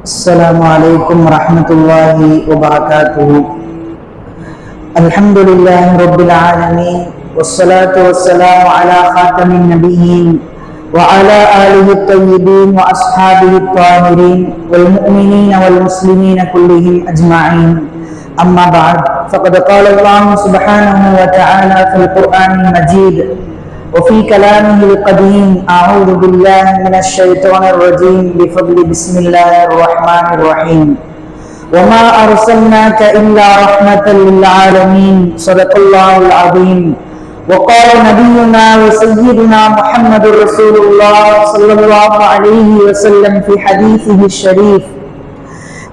السلام عليكم ورحمة الله وبركاته. الحمد لله رب العالمين والصلاة والسلام على خاتم النبيين وعلى آله الطيبين وأصحابه الطاهرين والمؤمنين والمسلمين كلهم أجمعين. أما بعد فقد قال الله سبحانه وتعالى في القرآن المجيد وفي كلامه القديم أعوذ بالله من الشيطان الرجيم بفضل بسم الله الرحمن الرحيم. وما أرسلناك إلا رحمة للعالمين صدق الله العظيم. وقال نبينا وسيدنا محمد رسول الله صلى الله عليه وسلم في حديثه الشريف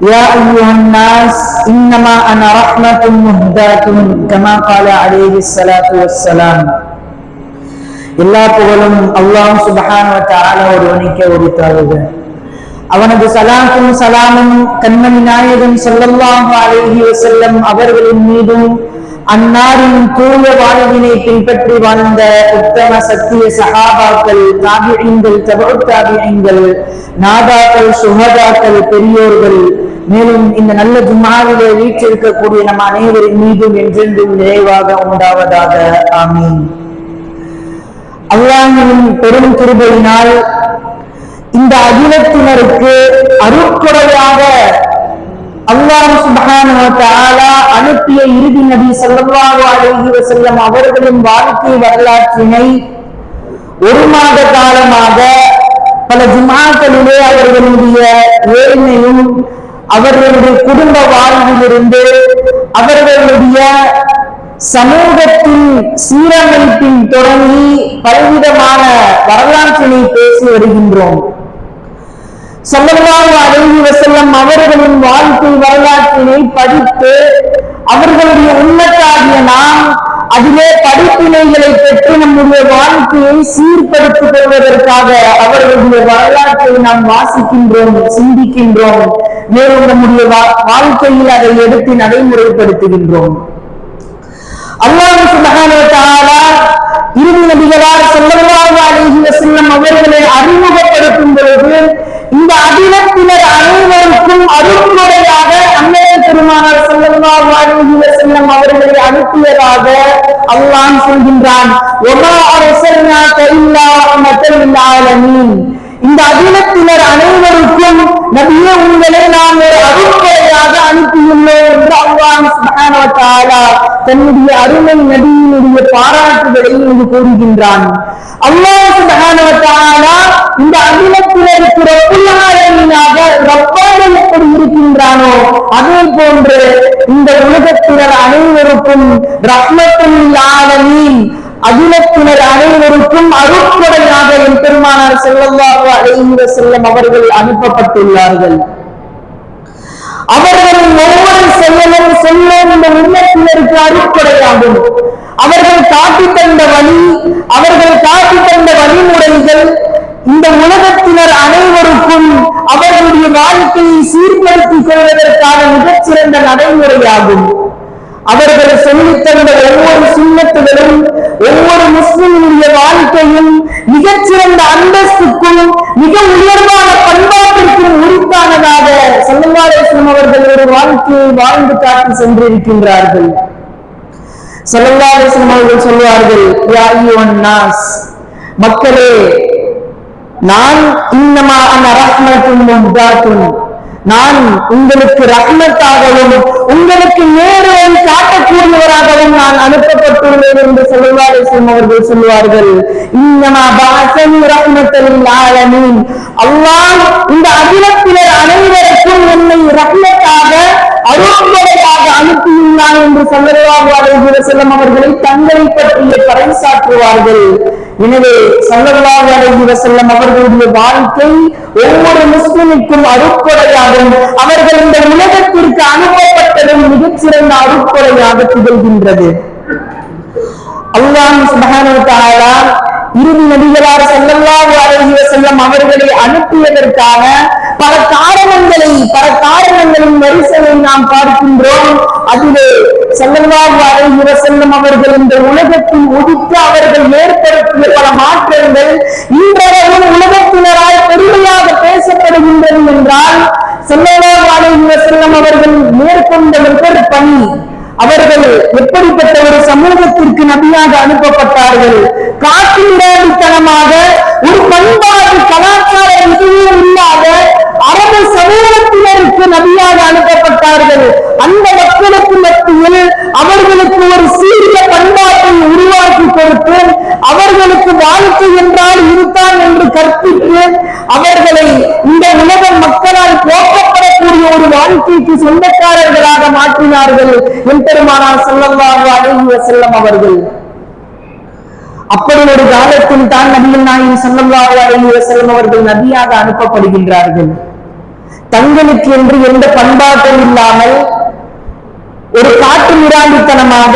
يا أيها الناس إنما أنا رحمة مهداة كما قال عليه الصلاة والسلام. எல்லா புகழும் அல்லாம் சுபகான ஒருவனுக்கே உரித்தாளுக அவனது சலாத்தும் சலாமும் கண்மணி நாயகன் சொல்லல்லாஹு அலைஹி வஸல்லம் அவர்களின் மீதும் அன்னாரின் தூய வாழ்வினை பின்பற்றி வாழ்ந்த உத்தம சத்திய சகாபாக்கள் தாபியங்கள் தபோத்தாபியங்கள் நாதாக்கள் சுகதாக்கள் பெரியோர்கள் மேலும் இந்த நல்ல ஜும்மாவிலே வீற்றிருக்கக்கூடிய நம் அனைவரின் மீதும் என்றென்றும் நிறைவாக உண்டாவதாக. ஆமீன். அல்லாஹின் பெரும் திருபலினால் இந்த அகிலத்தினருக்கு அருட்கொடையாக அல்லாஹ் சுபஹானஹு அனுப்பிய இறுதி நபி ஸல்லல்லாஹு அலைஹி அவர்களின் வாழ்க்கை வரலாற்றினை ஒரு மாத காலமாக பல ஜுமாக்களிலே அவர்களுடைய ஏழ்மையும் அவர்களுடைய குடும்ப வாழ்விலிருந்து அவர்களுடைய சமூகத்தின் சீரமைப்பின் தொடங்கி பலவிதமான வரலாற்றினை பேசி வருகின்றோம். சல்லல்லாஹு அலைஹி செல்லம் அவர்களின் வாழ்க்கை வரலாற்றினை படித்து அவர்களுடைய உண்மத்தாகிய நாம் அதிலே படிப்பினைகளை பெற்று நம்முடைய வாழ்க்கையை சீர்படுத்திக் கொள்வதற்காக அவர்களுடைய வரலாற்றை நாம் வாசிக்கின்றோம் சிந்திக்கின்றோம். மேலும் நம்முடைய வாழ்க்கையில் அதை எடுத்து நடைமுறைப்படுத்துகின்றோம். அல்லாஹ் சுப்ஹானஹு வ தஆலா இறுதி நபிகளார் ஸல்லல்லாஹு அலைஹி வஸல்லம் அவர்களை அறிமுகப்படுத்தும் பொழுது இந்த அகிலத்தினர் அனைவருக்கும் அருள்முறையாக அன்னைய பெருமானார் ஸல்லல்லாஹு அலைஹி வஸல்லம் அவர்களை அனுப்பியதாக அல்லாஹ் சொல்கின்றான். வமா அர்சல்னாக இல்லா ரஹ்மத்தல் லில் இந்த அகிலத்தினர் அனைவருக்கும் நபியே உங்களை நாம் ஒரு அருட்கொடையாக அனுப்பியுள்ளோம் என்று அல்லாஹ் சுப்ஹானஹு தன்னுடைய அருமை நபியினுடைய பாராட்டுதலை இங்கு கூறுகின்றான். அல்லாஹ் சுப்ஹானஹு வ தஆலா இந்த அகிலத்தினருக்கு ரப்புல் ஆலமீனாக எப்படி இருக்கின்றானோ அதே போன்று இந்த உலகத்தினர் அனைவருக்கும் ரஹ்மத்துல் ஆலமீன் அகிலத்தினர் அனைவருக்கும் அருட்கொடையாக என் பெருமானார் செல்லல்லாஹு அழைந்த செல்லும் அவர்கள் அனுப்பப்பட்டுள்ளார்கள். அவர்களின் ஒவ்வொரு செயலும் செல்லும் இந்த உண்மத்தினருக்கு அருட்கொடையாகும். அவர்கள் காட்டி தந்த வழி அவர்கள் காட்டி தந்த வழிமுறைகள் இந்த உலகத்தினர் அனைவருக்கும் அவர்களுடைய வாழ்க்கையை சீர்படுத்திக் கொள்வதற்கான மிகச்சிறந்த நடைமுறையாகும். அவர்கள் சொல்லித் தந்த ஒவ்வொரு சுண்ணத்துகளும் ஒவ்வொரு முஸ்லிமுடைய வாழ்க்கையும் மிகச்சிறந்த அந்தஸ்துக்கும் மிக உயர்வான பண்பாட்டிற்கும் உரித்தானதாக சல்லல்லாரேஸ்வரம் அவர்கள் ஒரு வாழ்க்கையை வாழ்ந்து காட்டி சென்றிருக்கின்றார்கள். சல்லல்லாரேஸ்வரம் அவர்கள் சொல்வார்கள் நாஸ் மக்களே நான் இன்னமா அன ரஹ்மத்தும் நான் உங்களுக்கு ரத்னத்தாகவும் உங்களுக்கு நேரம் காட்டக்கூடியவராகவும் நான் அனுப்பப்பட்டுள்ளேன் என்று சொல்லுவாரேசம் அவர்கள் சொல்லுவார்கள். இன்னமா பாசனி ரஹ்மத்தலில் அல்லாஹ் இந்த அகிலத்தினர் அனைவருக்கும் என்னை ரத்னத்தாக அருள்முறையாக அனுப்பியுள்ளான் என்று சொல்லவாக செல்லும் அவர்களை தங்களை பற்றிய பறைசாற்றுவார்கள். எனவே சல்லல்லாஹு செல்லும் அவர்களுடைய வாழ்க்கை ஒவ்வொரு முஸ்லிமுக்கும் அருட்கொடையாகும் அவர்கள் இந்த உலகத்திற்கு அனுப்பப்பட்டதும் மிகச்சிறந்த அருட்கொடையாக திகழ்கின்றது. அல்லாஹ் இறுதி நபிகளார் ஸல்லல்லாஹு அலைஹி செல்லம் அவர்களை அனுப்பியதற்கான பல காரணங்களை பல காரணங்களின் வரிசையை நாம் பார்க்கின்றோம். அதிலே ஸல்லல்லாஹு அலைஹி செல்லம் அவர்கள் இந்த உலகத்தில் ஒதுக்க அவர்கள் ஏற்படுத்திய பல மாற்றங்கள் இன்றைய வேண்டும் என்றால் ஸல்லல்லாஹு அவர்கள் மேற்கொண்ட முதற் பணி அவர்கள் எப்படிப்பட்ட ஒரு சமூகத்திற்கு நபியாக அனுப்பப்பட்டார்கள்? காட்டுமிராண்டித்தனமாக ஒரு பண்பாடு கலாச்சார எதுவும் இல்லாத அரபு சமூகத்தினருக்கு நபியாக அனுப்பப்பட்டார்கள். அந்த மக்களுக்கு மத்தியில் அவர்களுக்கு ஒரு சீரிய பண்பாட்டை உருவாக்கி கொடுத்து அவர்களுக்கு வாழ்க்கை என்றால் இதுதான் கற்பித்து அவர்களை இந்த உலக மக்களால் போக்கப்படக்கூடிய ஒரு வாழ்க்கைக்கு சொந்தக்காரர்களாக மாற்றினார்கள் என் எம்பெருமானார் ஸல்லல்லாஹு அழகிய செல்லம் அவர்கள். அப்படி ஒரு காலத்தில் தான் நபிகள் நாயகம் ஸல்லல்லாஹு அழகிய செல்லம் அவர்கள் நபியாக அனுப்பப்படுகின்றார்கள். தங்களுக்கு என்று எந்த பண்பாட்டும் இல்லாமல் ஒரு காட்டு மிராண்டித்தனமாக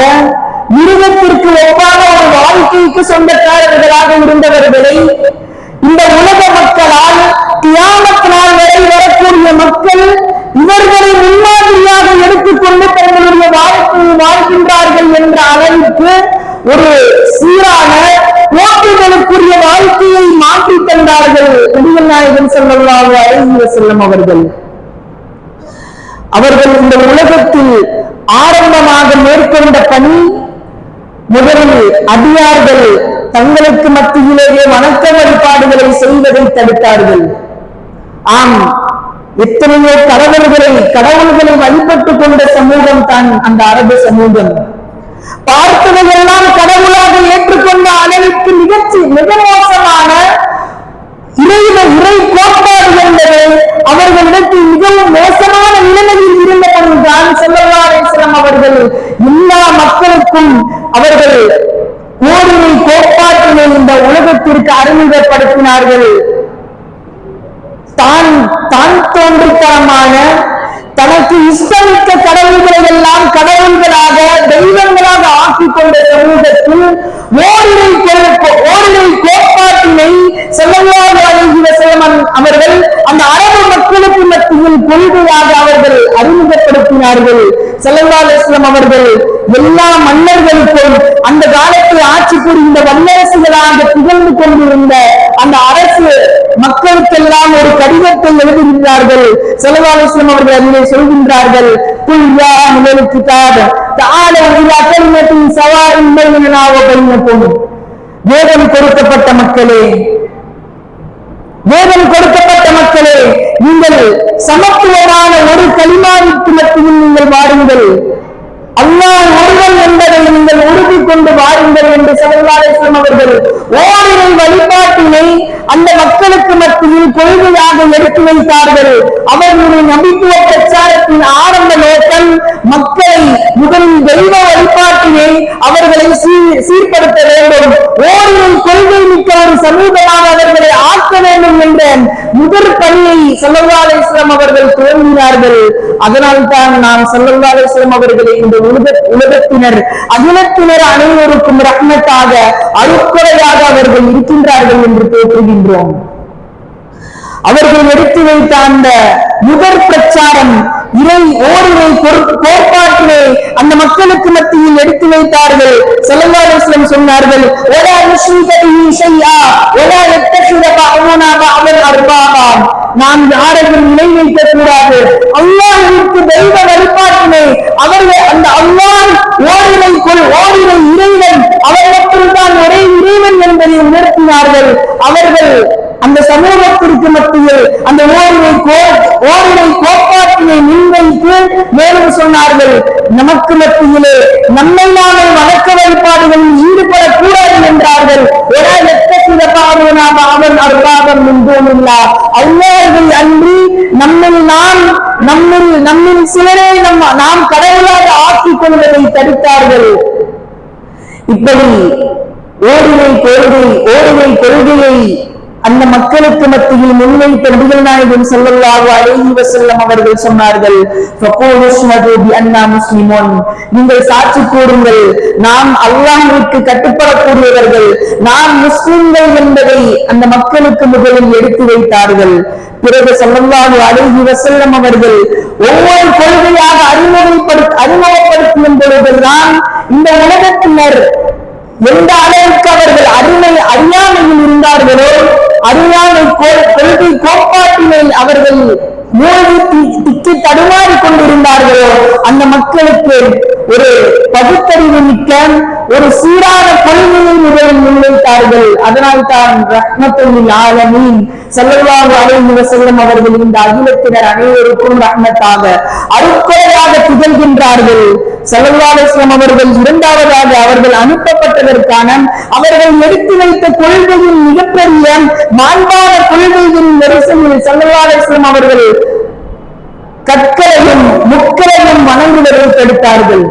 மிருகத்திற்கு ஒப்பான ஒரு வாழ்க்கைக்கு சொந்தக்காரர்களாக இருந்தவர்களை இந்த உலக மக்களால் தியாகத்தினால் நாள் வரை வரக்கூடிய மக்கள் இவர்களை முன்மாதிரியாக எடுத்துக்கொண்டு தங்களுடைய வாழ்க்கையை வாழ்கின்றார்கள் என்ற அளவுக்கு ஒரு சீரான போட்டிகளுக்குரிய வாழ்க்கையை மாற்றி தந்தார்கள் நபிகள் நாயகன் ஸல்லல்லாஹு அழகிய செல்லும் அவர்கள். அவர்கள் இந்த உலகத்தில் ஆரம்பமாக மேற்கொண்ட பணி முதலில் அடியார்கள் தங்களுக்கு மத்தியிலேயே வணக்க வழிபாடுகளை செய்வதை தடுத்தார்கள். ஆம் எத்தனையோ கடவுள்களை கடவுள்களை வழிபட்டுக் கொண்ட சமூகம் தான் அந்த அரபு சமூகம். பார்த்ததையெல்லாம் கடவுளாக ஏற்றுக்கொண்ட அளவுக்கு நிகழ்ச்சி மிக மோசமான இறைவ இறை கோட்பாடு என்பது அவர்களிடத்தில் மிகவும் மோசமான நிலைமையில் தான் செல்லவாரேஸ்வரம் அவர்கள். எல்லா மக்களுக்கும் அவர்கள் ஓரிரை கோட்பாட்டினை இந்த உலகத்திற்கு அறிமுகப்படுத்தினார்கள். தான் தான் தோன்றித்தனமான தனக்கு இஷ்டமிக்க கடவுள்களை எல்லாம் கடவுள்களாக தெய்வங்களாக ஆக்கிக் கொண்ட சமூகத்தில் ஓரிரை ஓரிரை கோட்பாட்டினை செல்லல்லாஹு அலைஹி வஸல்லம் அவர்கள் அந்த அரபு மக்களுக்கு மத்தியில் கொள்கையாக அவர்கள் அறிமுகப்படுத்தினார்கள். செல்லல்லாஹு அவர்கள் எல்லா மன்னர்களுக்கும் அந்த காலத்தில் ஆட்சி புரிந்த வல்லரசுகளாக திகழ்ந்து கொண்டிருந்த அந்த அரசு மக்களுக்கெல்லாம் ஒரு கடிதத்தை எழுதுகின்றார்கள். செலவாலோசனம் அவர்கள் அதிலே சொல்கின்றார்கள். குல் யா அஹ்லல் கிதாப் தஆலு இலா கலிமத்தின் சவாஇன் பைனனா வேதம் கொடுக்கப்பட்ட மக்களே வேதம் கொடுக்கப்பட்ட மக்களே நீங்கள் சமத்துவமான ஒரு களிமாவிற்கு மத்தியில் நீங்கள் வாருங்கள். அல்லாஹ் ஒருவன் என்பதை நீங்கள் உறுதி கொண்டு வாருங்கள் என்று சல்லாசம் அவர்கள் ஓரிரை வழிபாட்டினை அந்த மக்களுக்கு மத்தியில் கொள்கையாக எடுத்து வைத்தார்கள். அவர்களுடைய நம்பித்துவ பிரச்சாரத்தின் ஆரம்ப நோக்கம் மக்களை முதலில் தெய்வ வழிபாட்டினை அவர்களை சீர் சீர்படுத்த வேண்டும். ஓரிரை கொள்கை மிக்க ஒரு சமூகமாக அவர்களை ஆக்க வேண்டும் என்ற முதற் பணியை செல்லவாலேஸ்வரம் அவர்கள் துவங்கினார்கள். அதனால் தான் நாம் செல்லவாலேஸ்வரம் அவர்களை இந்த உலக உலகத்தினர் அகிலத்தினர் அனைவருக்கும் ரத்னத்தாக அழுக்குறையாக அவர்கள் இருக்கின்றார்கள் என்று போற்றுகின்றோம் அவர்கள் எடுத்து வைத்த அந்த முதற் பிரச்சாரம் இறை ஓரிரை கோட்பாட்டினை அந்த மக்களுக்கு மத்தியில் எடுத்து வைத்தார்கள். செல்லவாரஸ்லம் சொன்னார்கள் ஒலா முஸ்லிகதிஹி ஷைஆ ஒலா யத்தஷித பஅதுனா அவர் அர்பாபா. நாம் யாரையும் இணை வைக்க கூடாது அல்லாஹ்விற்கு தெய்வ வழிபாட்டினை அவர்கள் அந்த அல்லாஹ் ஓரிரை கொள் ஓரிரை இறைவன் அவர் மட்டும்தான் ஒரே இறைவன் என்பதை உணர்த்தினார்கள். அவர்கள் அந்த சமூகத்திற்கு மத்தியில் அந்த ஓரினை கோ ஓரினை கோட்பாட்டினை முன்வைத்து மேலும் சொன்னார்கள் நமக்கு மத்தியிலே நம்மை நாமே வணக்க வழிபாடுகளில் ஈடுபடக்கூடாது என்றார்கள். ஒரா எத்த சிறப்பாக அவன் அருளாகம் என்றோமில்லா அல்லார்கள் அன்றி நம்மில் நாம் நம்மில் நம்மில் சிலரை நம் நாம் கடவுளாக ஆக்கிக் கொள்வதை தடுத்தார்கள். இப்படி ஓரினை கொள்கை ஓரினை கொள்கையை அந்த மக்களுக்கு மத்தியில் முன்வைத்த நபிகள் நாயகம் ஸல்லல்லாஹு அலைஹி வசல்லம் அவர்கள் சொன்னார்கள் ஃபகூலு ஷ்ஹது நீங்கள் சாட்சி கூறுங்கள் நாம் அல்லாஹிற்கு கட்டுப்படக்கூடியவர்கள் நாம் முஸ்லிம்கள் என்பதை அந்த மக்களுக்கு முதலில் எடுத்து வைத்தார்கள். பிறகு ஸல்லல்லாஹு அலைஹி வசல்லம் அவர்கள் ஒவ்வொரு கொள்கையாக அறிமுகப்படுத்த அறிமுகப்படுத்தும் பொழுதுதான் இந்த உலகத்தினர் எந்த அளவுக்கு அவர்கள் அறிமை அறியாமையில் இருந்தார்களோ அறியாமை கோ- கொள்கை கோட்பாட்டினை அவர்கள் மூழ்கி திக்கி தடுமாறி கொண்டிருந்தார்களோ அந்த மக்களுக்கு ஒரு பகுத்தறிவு மிக்க ஒரு சீரான கொள்கையை முதலில் முன்வைத்தார்கள். அதனால்தான் ரஹ்மத்துல் ஆலமீன் ஸல்லல்லாஹு அவர்கள் இந்த அகிலத்தினர் அனைவருக்கும் ரஹ்மத்தாக அருட்கொடையாக திகழ்கின்றார்கள். ஸல்லல்லாஹு அவர்கள் இரண்டாவதாக அவர்கள் அனுப்பப்பட்டதற்கான அவர்கள் எடுத்து வைத்த கொள்கையின் மிகப்பெரிய மாண்பான கொள்கையின் வரிசையில் ஸல்லல்லாஹு அவர்கள் கற்களையும் முக்களையும் வணங்குவதை தடுத்தார்கள்.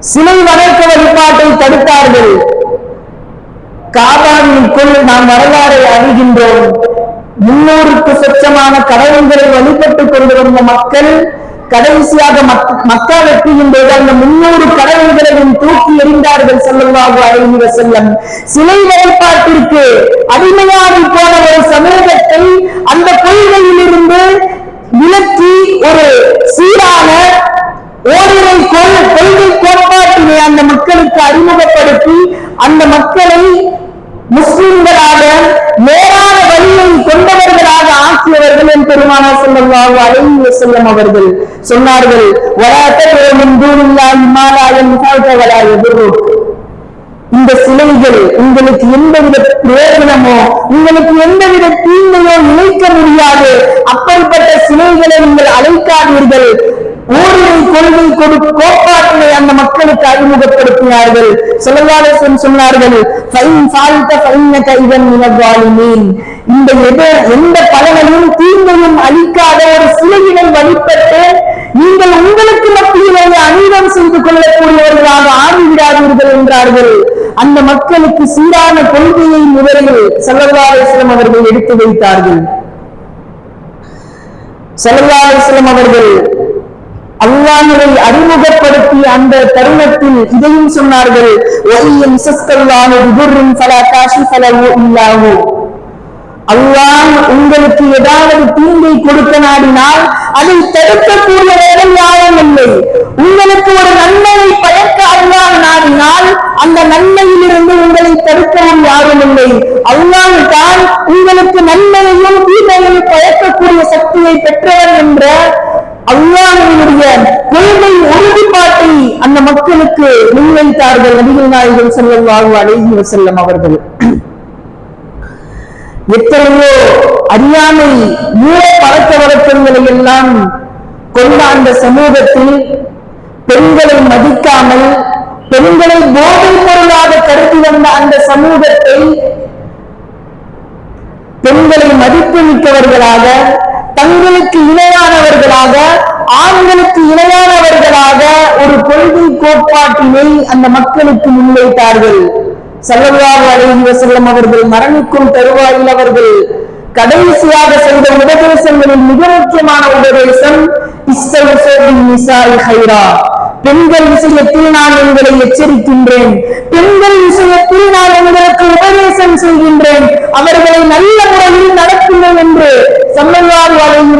சிலை வணக்க வழிபாட்டை தடுத்தார்கள். காபாவிற்குள் நாம் வரலாறை அறிகின்றோம். முன்னூறுக்கு சொச்சமான கடவுள்களை வழிபட்டுக் கொண்டு வந்த மக்கள் கடைசியாக மக்- மக்கா வெற்றியின் போது அந்த முன்னூறு கடவுள்களையும் தூக்கி எறிந்தார்கள் ஸல்லல்லாஹு அலைஹி செல்லம் சிலை வழிபாட்டிற்கு அடிமையாகி போன ஒரு சமூகத்தை அந்த கொள்கையிலிருந்து விளக்கி ஒரு சீரான ஓரிரை கொள்கை கோட்பாட்டினை அந்த மக்களுக்கு அறிமுகப்படுத்தி அந்த மக்களை முஸ்லிம்களாக நேரான வழியை கொண்டவர்களாக ஆக்கியவர்கள் என் பெருமானா ஸல்லல்லாஹு அலைஹி செல்லும் அவர்கள் சொன்னார்கள் வலா ததுஉ மின் தூனில்லாஹி மா லா இந்த சிலைகள் உங்களுக்கு எந்தவித பிரயோஜனமோ உங்களுக்கு எந்தவித தீமையோ நினைக்க முடியாது. அப்படிப்பட்ட சிலைகளை நீங்கள் அழைக்காதீர்கள். ஊரில் கொள்கை கொடு கோட்பாட்டினை அந்த மக்களுக்கு அறிமுகப்படுத்தினார்கள். சொல்லவாரசன் சொன்னார்கள் இந்த எத எந்த பலனையும் தீங்கையும் அளிக்காத ஒரு சிலையினை வழிபட்டு நீங்கள் உங்களுக்கு மத்தியிலேயே அநீதம் செய்து கொள்ளக்கூடியவர்களாக ஆகிவிடாதீர்கள் என்றார்கள். அந்த மக்களுக்கு சீரான கொள்கையை முதலில் ஸல்லல்லாஹு அவர்கள் எடுத்து வைத்தார்கள். ஸல்லல்லாஹு அவர்கள் அல்லாஹ்வை அறிமுகப்படுத்திய அந்த தருணத்தில் இதையும் சொன்னார்கள். அல்லாஹ் உங்களுக்கு ஏதாவது தீங்கை கொடுக்க நாடினால் அதை தடுக்கக்கூடியவர்கள் யாரும் இல்லை. உங்களுக்கு ஒரு நன்மையை பயக்க அல்லாஹ் நாடினால் அந்த நன்மையிலிருந்து உங்களை தடுக்கவும் யாரும் இல்லை. அல்லாஹ் தான் உங்களுக்கு நன்மையையும் தீமையையும் பயக்கக்கூடிய சக்தியை பெற்றவர் என்ற அல்லாஹினுடைய கொள்கை உறுதிப்பாட்டை அந்த மக்களுக்கு முன்வைத்தார்கள் நபிகள் நாயகம் வாழ்வு அலைஹி செல்லம் அவர்கள். எத்தனையோ அறியாமை மூல பழக்க வழக்கங்களை எல்லாம் கொண்ட அந்த சமூகத்தில் பெண்களை மதிக்காமல் பெண்களை போதை பொருளாக கருதி வந்த அந்த சமூகத்தை பெண்களை மதிப்பு மிக்கவர்களாக தங்களுக்கு இணையானவர்களாக ஆண்களுக்கு இணையானவர்களாக ஒரு கொள்கை கோட்பாட்டினை அந்த மக்களுக்கு முன்வைத்தார்கள். ஸல்லல்லாஹு அலைஹி வஸல்லம் அவர்கள் மரணிக்கும் தருவாயில் அவர்கள் கடைசியாக செய்த உபதேசங்களில் மிக முக்கியமான உபதேசம் ஹைரா பெண்கள் விஷயத்தில் நான் உங்களை எச்சரிக்கின்றேன். பெண்கள் விஷயத்தில் நான் உங்களுக்கு உபதேசம் செய்கின்றேன். அவர்களை நல்ல முறையில் நடத்துங்கள் என்று ஸல்லல்லாஹு அலைஹி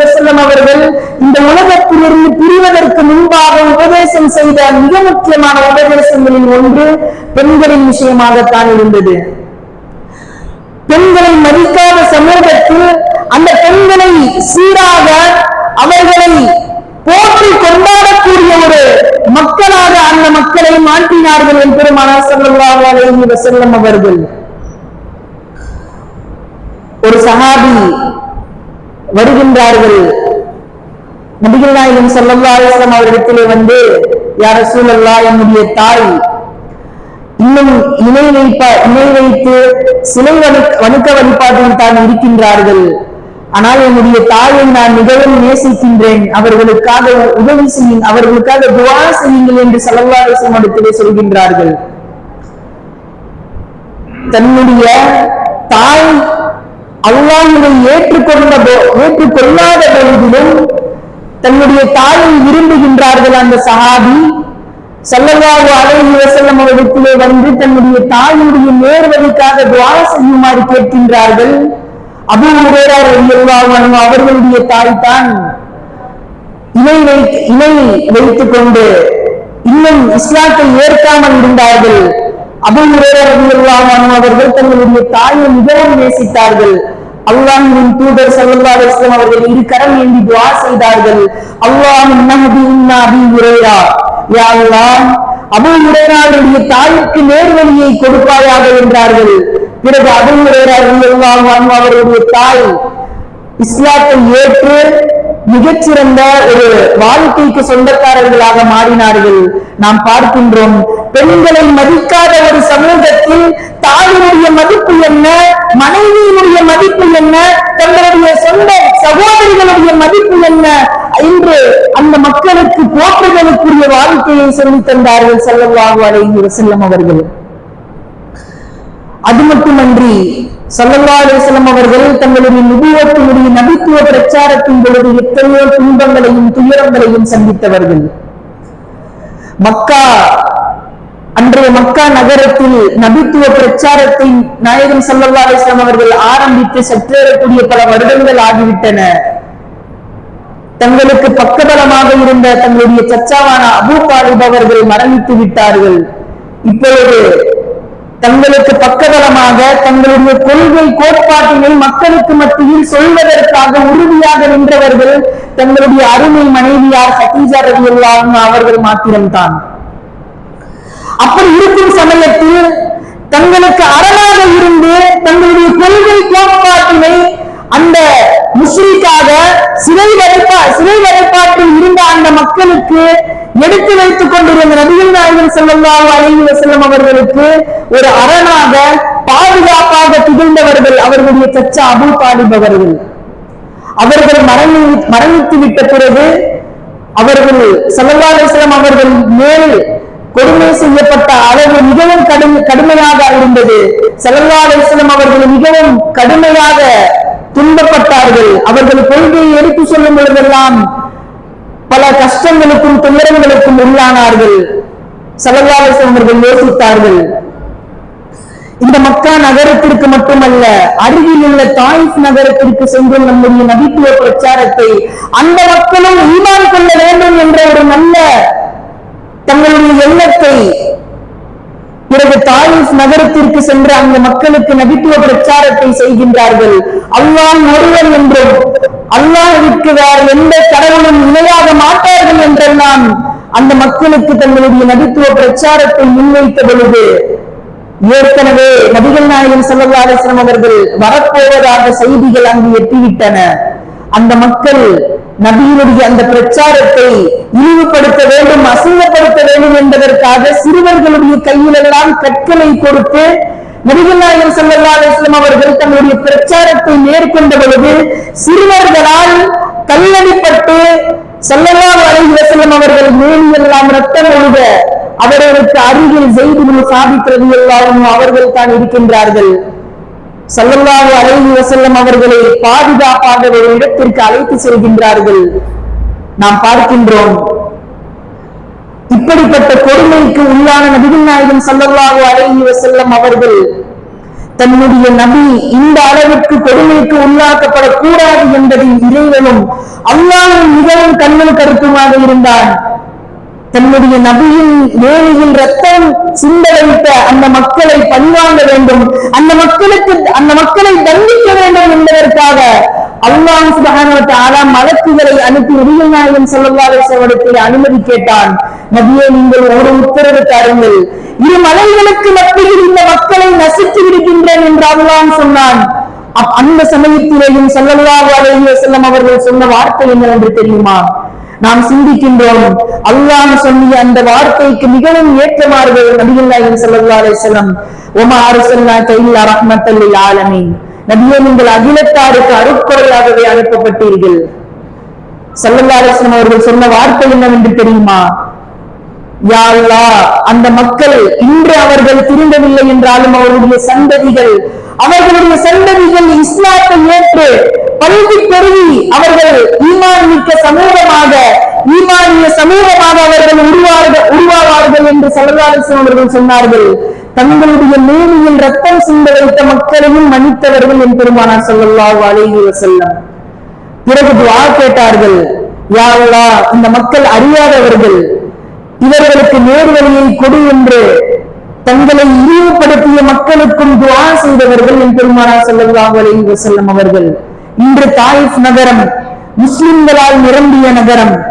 அவர்கள் இந்த உலகத்திலிருந்து பிரிவதற்கு முன்பாக உபதேசம் செய்த மிக முக்கியமான உபதேசங்களில் ஒன்று பெண்களின் விஷயமாகத்தான் இருந்தது. பெண்களை மதிக்காத சமூகத்தில் அந்த பெண்களை சீராக அவர்களை போற்றி கொண்டாடக்கூடிய ஒரு மக்களாக அந்த மக்களை மாற்றினார்கள் என் பெருமானா ஸல்லல்லாஹு அலைஹி அவர்கள். ஒரு சஹாபி வருகின்றார்கள். நபிகள் நாயகம் ஸல்லல்லாஹு அவரிடத்திலே வந்து யார சூழல்லா என்னுடைய தாய் இன்னும் இணை வைப்பா இணை வைத்து சிலை வணக்க வழிபாட்டில் தான் இருக்கின்றார்கள். ஆனால் என்னுடைய தாயை நான் மிகவும் நேசிக்கின்றேன். அவர்களுக்காக உதவி செய்யும் அவர்களுக்காக துவா செய்யுங்கள் என்று சல்லல்லாஹு இடத்திலே சொல்கின்றார்கள். தன்னுடைய தாய் அல்லாஹ்வை ஏற்றுக்கொண்ட ஏற்றுக்கொள்ளாத பொழுதிலும் தன்னுடைய தாயை விரும்புகின்றார்கள் அந்த சஹாபி. ஸல்லல்லாஹு அலைஹி வஸல்லம் அவரிடத்திலே வந்து தன்னுடைய தாயினுடைய நேர்வழிக்காக துஆ செய்யுமாறு கேட்கின்றார்கள். அபூ ஹுரைரா ரலியல்லாஹு அன்ஹு அவர்களுடைய தாய் தான் இணை வைத்து இணை வைத்துக் கொண்டு இன்னும் இஸ்லாத்தை ஏற்காமல் இருந்தார்கள். அபூ ஹுரைரா ரலியல்லாஹு அன்ஹு அவர்கள் தங்களுடைய தாயை மிகவும் நேசித்தார்கள். அல்லாஹ்வின் தூதர் ஸல்லல்லாஹு அலைஹி அவர்கள் இரு கரம் ஏந்தி துஆ செய்தார்கள். அல்லாஹும் நஹதி இன்னா அபி உரேரா யா அல்லாஹ் தாய்க்கு நேர்வழியை கொடுப்பாயாக என்றார்கள். பிறகு அபூ அவருடைய தாய் இஸ்லாத்தை ஏற்று மிகச்சிறந்த ஒரு வாழ்க்கைக்கு சொந்தக்காரர்களாக மாறினார்கள். நாம் பார்க்கின்றோம் பெண்களை மதிக்காத ஒரு சமூகத்தில் தாயினுடைய மதிப்பு என்ன மனைவியினுடைய மதிப்பு என்ன தங்களுடைய சொந்த சகோதரிகளுடைய மதிப்பு என்ன இன்று அந்த மக்களுக்கு போற்றுதலுக்குரிய வாழ்க்கையை சொல்லித் தந்தார்கள் செல்லவாகு அலைஹி செல்லம் அவர்கள். அது மட்டுமன்றி ஸல்லல்லாஹு அலைஹி அவர்கள் தங்களுடைய நுபுவத்தினுடைய நபித்துவ பிரச்சாரத்தின் பொழுது எத்தனையோ துன்பங்களையும் துயரங்களையும் சந்தித்தவர்கள். மக்கா அன்றைய மக்கா நகரத்தில் நபித்துவ பிரச்சாரத்தை நாயகன் சல்லல்லா அலைஹி அவர்கள் ஆரம்பித்து சற்றேறக்கூடிய பல வருடங்கள் ஆகிவிட்டன. தங்களுக்கு பக்கபலமாக இருந்த தங்களுடைய சச்சாவான அபூ தாலிப் அவர்கள் மரணித்து விட்டார்கள். இப்பொழுது தங்களுக்கு பக்கபலமாக தங்களுடைய கொள்கை கோட்பாட்டினை மக்களுக்கு மத்தியில் சொல்வதற்காக உறுதியாக நின்றவர்கள் தங்களுடைய அருமை மனைவியார் ஹதீஜா ரவி அவர்கள் மாத்திரம்தான். அப்படி இருக்கும் சமயத்தில் தங்களுக்கு அரணாக இருந்து தங்களுடைய கொள்கை கோட்பாட்டினை அந்த முஸ்லிக்காக சிறை வரைப்பா சிறை வரைப்பாட்டில் இருந்த அந்த மக்களுக்கு எடுத்து வைத்துக் கொண்டிருந்த நபிகள் நாயகன் ஸல்லல்லாஹு அலைஹி வஸல்லம் அவர்களுக்கு ஒரு அரணாக பாதுகாப்பாக திகழ்ந்தவர்கள் அவர்களுடைய சச்சா அபு தாலிப் அவர்கள். அவர்கள் மரணி மரணித்து விட்ட பிறகு அவர்கள் ஸல்லல்லாஹு அலைஹி அவர்கள் மேல் கொடுமை செய்யப்பட்ட அளவு மிகவும் கடும் கடுமையாக இருந்தது. ஸல்லல்லாஹு அலைஹி அவர்கள் மிகவும் கடுமையாக துன்பப்பட்டார்கள். அவர்கள் கொள்கையை எடுத்து சொல்லும் பொழுதெல்லாம் பல கஷ்டங்களுக்கும் துயரங்களுக்கும் உள்ளானார்கள். ஸல்லல்லாஹு அவர்கள் யோசித்தார்கள். இந்த மக்கா நகரத்திற்கு மட்டுமல்ல அருகில் உள்ள தாயிஃப் நகரத்திற்கு சென்று நம்முடைய நபித்துவ பிரச்சாரத்தை அந்த மக்களும் ஈமான் கொள்ள வேண்டும் என்ற ஒரு நல்ல தங்களுடைய எண்ணத்தை பிறகு தாயிஃப் நகரத்திற்கு சென்று அந்த மக்களுக்கு நபித்துவ பிரச்சாரத்தை செய்கின்றார்கள். அல்லாஹ் ஒருவன் என்றும் அல்லாஹிற்கு வேறு எந்த கடவுளும் இணையாக மாட்டார்கள் என்றெல்லாம் அந்த மக்களுக்கு தங்களுடைய நபித்துவ பிரச்சாரத்தை முன்வைத்த பொழுது ஏற்கனவே நபிகள் நாயகன் ஸல்லல்லாஹு அவர்கள் வரப்போவதாக செய்திகள் அங்கு எட்டிவிட்டன. அந்த மக்கள் நபியினுடைய அந்த பிரச்சாரத்தை இழிவுபடுத்த வேண்டும் அசிங்கப்படுத்த வேண்டும் என்பதற்காக சிறுவர்களுடைய கையிலெல்லாம் கற்களை கொடுத்து நபிகள் நாயகம் ஸல்லல்லாஹு அவர்கள் தங்களுடைய பிரச்சாரத்தை மேற்கொண்ட பொழுது சிறுவர்களால் கல்லடிப்பட்டு ஸல்லல்லாஹு அலைஹி வஸல்லம் அவர்கள் மேலியெல்லாம் ரத்தம் ஒழுக அவர்களுக்கு அருகில் செய்தி சாதிக்கிறது எல்லாரும் அவர்கள் தான் இருக்கின்றார்கள். சல்லல்லாஹு அலைஹி வஸல்லம் அவர்களை பாதுகாப்பாக ஒரு இடத்திற்கு அழைத்து செல்கின்றார்கள். நாம் பார்க்கின்றோம். இப்படிப்பட்ட கொடுமைக்கு உள்ளான நபிகள் நாயகம் சல்லல்லாஹு அலைஹி வஸல்லம் அவர்கள் தன்னுடைய நபி இந்த அளவுக்கு கொடுமைக்கு உள்ளாக்கப்படக்கூடாது என்பதில் இறைவனும் அல்லாஹ்வும் மிகவும் கண்ணும் கருத்துமாக இருந்தான். தன்னுடைய நபியின் வேலையில் ரத்தம் சிந்த வைத்த அந்த மக்களை பழிவாங்க வேண்டும். அந்த மக்களுக்கு அந்த மக்களை தண்டிக்க வேண்டும் என்பதற்காக அல்லாஹ் சுபஹானஹு வ தஆலா மலக்குகளை அனுப்பி உரிய நாயகம் ஸல்லல்லாஹு அலைஹி அனுமதி கேட்டான். நபியே நீங்கள் ஒரு உத்தரவு தாருங்கள். இரு மலைகளுக்கு மத்தியில் இந்த மக்களை நசுக்கி விடுகின்றேன் என்று அல்லாஹ் சொன்னான். அப்- அந்த சமயத்திலேயும் ஸல்லல்லாஹு அலைஹி அவர்கள் சொன்ன வார்த்தை என்னவென்று தெரியுமா? நாம் சிந்திக்கின்றோம். அல்லாஹ் சொல்லிய அந்த வார்த்தைக்கு மிகவும் ஏற்றமாறுகள் நபிகள் நாயகம் ஸல்லல்லாஹு அலைஹி ஒமா அர்சல்னாக இல்லா நபியே நீங்கள் அகிலத்தாருக்கு அருட்கொடையாகவே அனுப்பப்பட்டீர்கள். ஸல்லல்லாஹு அவர்கள் சொன்ன வார்த்தை என்னவென்று தெரியுமா? யாழ்லா அந்த மக்கள் இன்று அவர்கள் திரும்பவில்லை என்றாலும் அவர்களுடைய சந்ததிகள் அவர்களுடைய சந்ததிகள் இஸ்லாத்தை ஏற்று பள்ளி பெருகி அவர்கள் ஈமான் மிக்க சமூகமாக ஈமானிய சமூகமாக அவர்கள் உருவாக உருவாவார்கள் என்று சல்லல்லாஹு அவர்கள் சொன்னார்கள். தங்களுடைய மேனியில் ரத்தம் சிந்த வைத்த மக்களையும் மன்னித்தவர்கள் என் பெருமானார் ஸல்லல்லாஹு அலைஹி வஸல்லம். பிறகு துஆ கேட்டார்கள் யாவலா இந்த மக்கள் அறியாதவர்கள் இவர்களுக்கு நேர்வழியை கொடு என்று தங்களை இழிவுபடுத்திய மக்களுக்கும் துவா செய்தவர்கள் என் பெருமானா ஸல்லல்லாஹு அலைஹி வஸல்லம் அவர்கள். இன்று தாயிஃப் நகரம் முஸ்லிம்களால் நிரம்பிய நகரம்.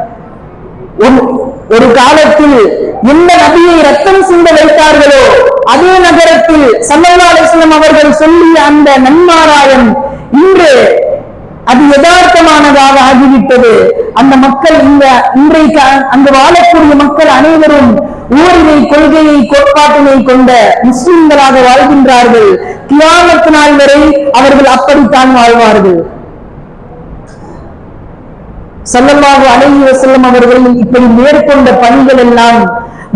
ஒரு- ஒரு காலத்தில் எந்த நபியை ரத்தம் சிந்த வைத்தார்களோ அதே நகரத்தில் சல்லல்லாஹு அவர்கள் சொல்லிய அந்த நன்மாராயம் இன்று அது யதார்த்தமானதாக ஆகிவிட்டது. அந்த மக்கள் இந்த இன்றைக்கு அங்கு வாழக்கூடிய மக்கள் அனைவரும் ஊரினை கொள்கையை கோட்பாட்டினை கொண்ட முஸ்லிம்களாக வாழ்கின்றார்கள். கியாமத்து நாள் வரை அவர்கள் அப்படித்தான் வாழ்வார்கள். ஸல்லல்லாஹு அழகிய செல்லும் அவர்கள் இப்படி மேற்கொண்ட பணிகள் எல்லாம்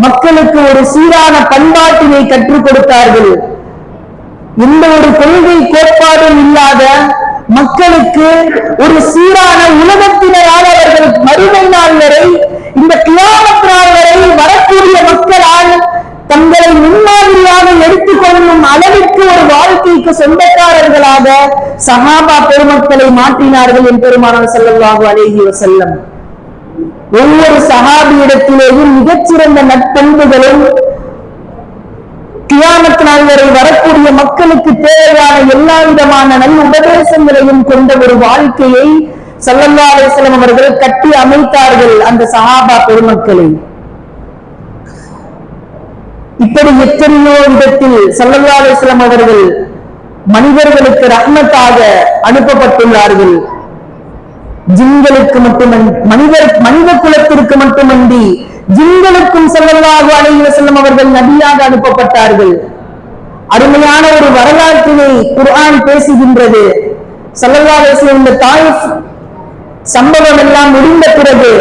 மக்களுக்கு ஒரு சீரான பண்பாட்டினை கற்றுக் கொடுத்தார்கள். எந்த ஒரு கொள்கை கோட்பாடும் இல்லாத மக்களுக்கு ஒரு சீரான உலகத்தினரால் அவர்கள் மறுமை நாள் வரை இந்த கியாமத் நாள் வரை வரக்கூடிய மக்களால் தங்களை முன்மாதிரியாக எடுத்துக்கொள்ளும் அளவிற்கு ஒரு வாழ்க்கைக்கு சொந்தக்காரர்களாக சகாபா பெருமக்களை மாற்றினார்கள் என் பெருமானார் செல்லவாகு அழகிய செல்லம் ஒவ்வொரு சகாபியிடத்திலேயும் மிகச்சிறந்த நட்பண்புகளும் கியாமத் நாள் வரை வரக்கூடிய மக்களுக்கு தேவையான எல்லா விதமான நல் உபதேசங்களையும் கொண்ட ஒரு வாழ்க்கையை சல்லல்லா அலைஹி அவர்கள் கட்டி அமைத்தார்கள் அந்த சஹாபா பெருமக்களை. இப்படி எத்தனையோ விதத்தில் சல்லல்லா அலைஹி அவர்கள் மனிதர்களுக்கு ரஹ்மத்தாக அனுப்பப்பட்டுள்ளார்கள். ஜிங்களுக்கு மட்டுமன் மனிதர் மனித குலத்திற்கு மட்டுமன்றி ஜிங்களுக்கும் ஸல்லல்லாஹு அலைஹி வஸல்லம் அவர்கள் நபியாக அனுப்பப்பட்டார்கள். அருமையான ஒரு வரலாற்றினை குர்ஆன் பேசுகின்றது. ஸல்லல்லாஹு அலைஹி இந்த தாயிஃப் சம்பவம் எல்லாம் முடிந்த பிறகு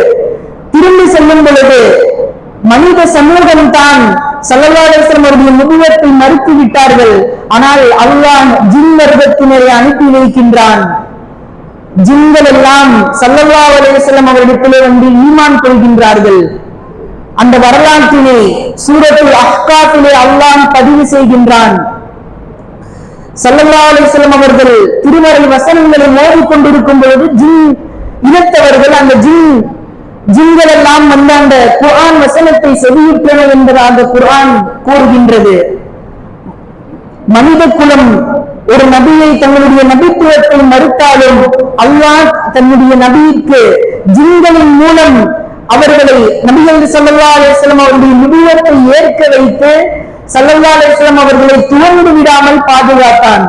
திரும்பி செல்லும் பொழுது மனித சமூகம் தான் ஸல்லல்லாஹு அலைஹி வஸல்லம் அவருடைய மறுத்து விட்டார்கள். ஆனால் அல்லாஹ் ஜின் வர்க்கத்தினரை அனுப்பி வைக்கின்றான். ஜின்கள் எல்லாம் ஸல்லல்லாஹு அலைஹி அவரிடத்திலே வந்து ஈமான் கொள்கின்றார்கள். அந்த வரலாற்றினை சூரத்தில் அஹ்காத்திலே அல்லாஹ் பதிவு செய்கின்றான். சல்லல்லா அலிஸ்லாம் அவர்கள் திருமறை வசனங்களை மோதிக்கொண்டிருக்கும் பொழுது ஜின் இனத்தவர்கள் அந்த ஜின் ஜின்கள் எல்லாம் வந்து அந்த குரான் வசனத்தை செவியுற்றன என்பதாக அந்த குர்ஆன் கூறுகின்றது. மனித குலம் ஒரு நபியை தன்னுடைய நபித்துவத்தை மறுத்தாலும் அல்லாஹ் தன்னுடைய நபிக்கு ஜின்களின் மூலம் அவர்களை நபிகள் ஸல்லல்லாஹு அலிஸ்லாம் வஸல்லம் அவருடைய ஏற்க வைத்து ஸல்லல்லாஹு அலிஸ்லாம் அவர்களை துவண்டு விடாமல் பாதுகாத்தான்.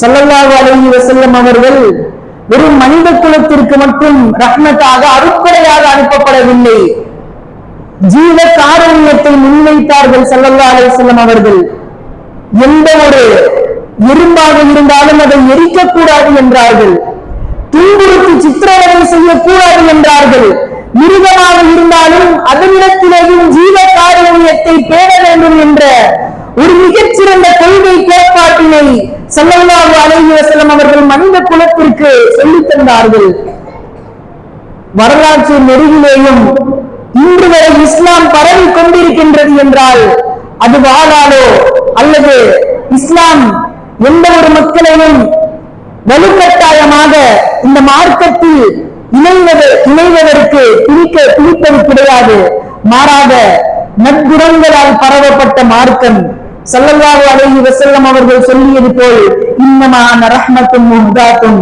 ஸல்லல்லாஹு அலைஹி வசல்லம் அவர்கள் வெறும் மனித குலத்திற்கு மட்டும் ரஹ்மத்தாக அருட்கொடையாக அனுப்பப்படவில்லை. ஜீவ காரண்யத்தை முன்வைத்தார்கள் சல்லல்லா அலிஸ்லாம் அவர்கள். எந்த ஒரு எறும்பாக இருந்தாலும் அதை எரிக்கக்கூடாது என்றார்கள். துன்புறுத்தி சித்திரவதை செய்யக்கூடாது என்றார்கள். மிருகமாக இருந்தாலும் அதனிடத்திலேயும் ஜீவ காரண்யத்தை பேண வேண்டும் என்ற ஒரு மிகச்சிறந்த கொள்கை கோட்பாட்டினை ஸல்லல்லாஹு அலைஹி வஸல்லம் அவர்கள் மனித குலத்திற்கு சொல்லித் தந்தார்கள். வரலாற்று நெருகிலேயும் இன்று வரை இஸ்லாம் பரவி கொண்டிருக்கின்றது என்றால் அது வாழாலோ அல்லது இஸ்லாம் எந்த ஒரு மக்களையும் வலுக்கட்டாயமாக இந்த மார்க்கத்தில் இணைவது இணைவதற்கு பிடிக்க பிடிப்பது கிடையாது. மாறாக நற்குணங்களால் பரவப்பட்ட மார்க்கம் சல்லல்லாஹு அலைஹி வஸல்லம் அவர்கள் சொல்லியது போல் இன்னமான ரஹ்மத்தும் முஹ்தாத்தும்.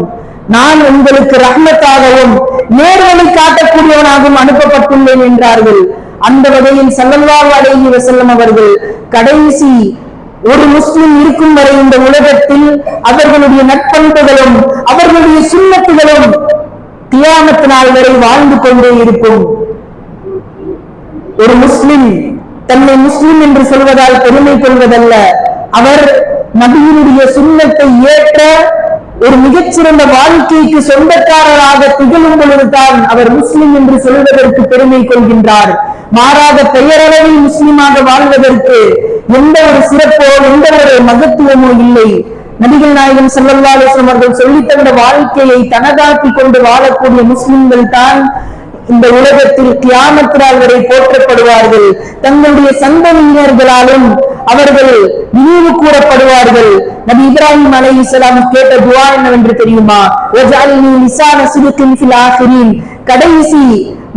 நான் உங்களுக்கு ரஹ்மத்தாகவும் நேர்வழி காட்டக்கூடியவனாகவும் அனுப்பப்பட்டுள்ளேன் என்றார்கள். அந்த வகையில் சல்லல்லாஹு அலைஹி வஸல்லம் அவர்கள் கடைசி ஒரு முஸ்லிம் இருக்கும் வரை இந்த உலகத்தில் அவர்களுடைய நட்பண்புகளும் அவர்களுடைய சுண்ணத்துகளும் தியானத்தினால் நாள் வரை வாழ்ந்து கொண்டே இருக்கும். ஒரு முஸ்லிம் தன்னை முஸ்லிம் என்று சொல்வதால் பெருமை கொள்வதல்ல. அவர் நபியினுடைய சுண்ணத்தை ஏற்ற ஒரு மிகச்சிறந்த வாழ்க்கைக்கு சொந்தக்காரராக திகழும் பொழுதுதான் அவர் முஸ்லிம் என்று சொல்வதற்கு பெருமை கொள்கின்றார். மாறாக பெயரளவில் முஸ்லிமாக வாழ்வதற்கு எந்த ஒரு சிறப்போ எந்த ஒரு மகத்துவமோ இல்லை. நபிகள் நாயகம் ஸல்லல்லாஹு அவர்கள் சொல்லித்தந்த வாழ்க்கையை தனதாக்கி கொண்டு வாழக்கூடிய முஸ்லிம்கள் தான் இந்த உலகத்தில் கியாமத் வரை போற்றப்படுவார்கள். தங்களுடைய சந்ததியினர்களாலும் அவர்கள் நினைவு கூறப்படுவார்கள். நபி இப்ராஹிம் அலைஹிஸ்ஸலாம் கேட்ட துவா என்னவென்று தெரியுமா? கடைசி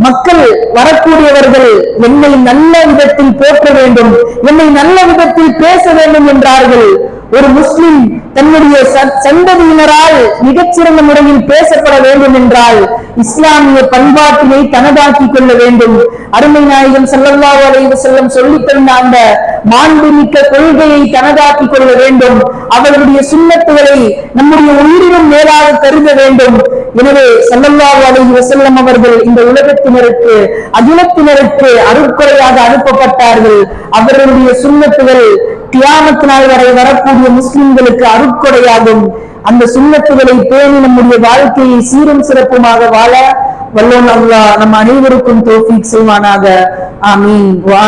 மக்கள் வரக்கூடியவர்கள் என்னை நல்ல விதத்தில் போற்ற வேண்டும் என்னை நல்ல விதத்தில் பேச வேண்டும் என்றார்கள். ஒரு முஸ்லிம் தன்னுடைய சந்ததியினரால் மிகச்சிறந்த முறையில் பேசப்பட வேண்டும் என்றால் இஸ்லாமிய பண்பாட்டினை தனதாக்கிக் கொள்ள வேண்டும். அருமை நாயகம் செல்லல்லா வரைவு செல்லம் சொல்லித்தந்த அந்த மாண்புமிக்க கொள்கையை தனதாக்கிக் கொள்ள வேண்டும். அவர்களுடைய சுண்ணத்துகளை நம்முடைய உயிரினும் மேலாக கருத வேண்டும். எனவே ஸல்லல்லாஹு அலைஹி அவர்கள் இந்த உலகத்தினருக்கு அகிலத்தினருக்கு அருட்குறையாக அனுப்பப்பட்டார்கள். அவர்களுடைய சுண்ணத்துகள் தியானத்தினால் வரை வரக்கூடிய முஸ்லிம்களுக்கு அருட்கொடையாகும். அந்த சுண்ணத்துகளை பேணி நம்முடைய வாழ்க்கையை சீரும் சிறப்புமாக வாழ வல்லோன் அல்லா நம் அனைவருக்கும் தோஃபீக் செய்வானாக. ஆமீன். வா